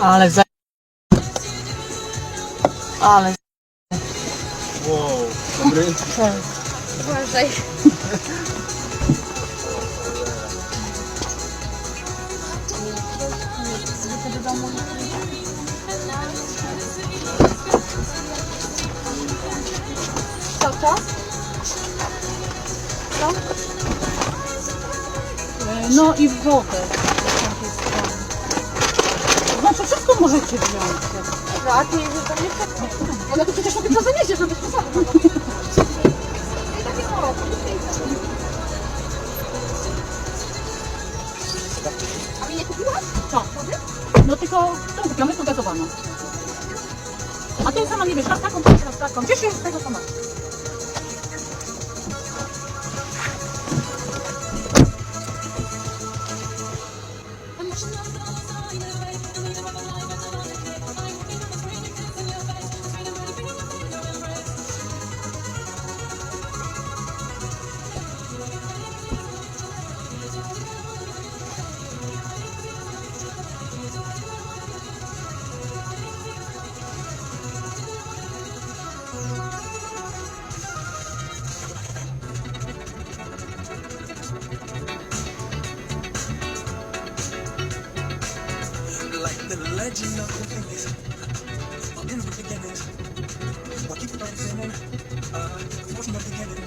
Ale za... Ale... Wow, dobry. Uważaj. Co to? Co? No i wodę. Możecie wziąć. No a ty jedziesz do mnie. Ale to przecież mogę to zanieść, żeby przesadzać. A mi nie kupiłaś? Co? No tylko tą kupiamy, to gazowaną. A ty sama nie wiesz, raz taką, raz taką. Gdzieś jest tego sama. Like the legend of the Phoenix. In the beginning, what thought was in uh, was in the beginning.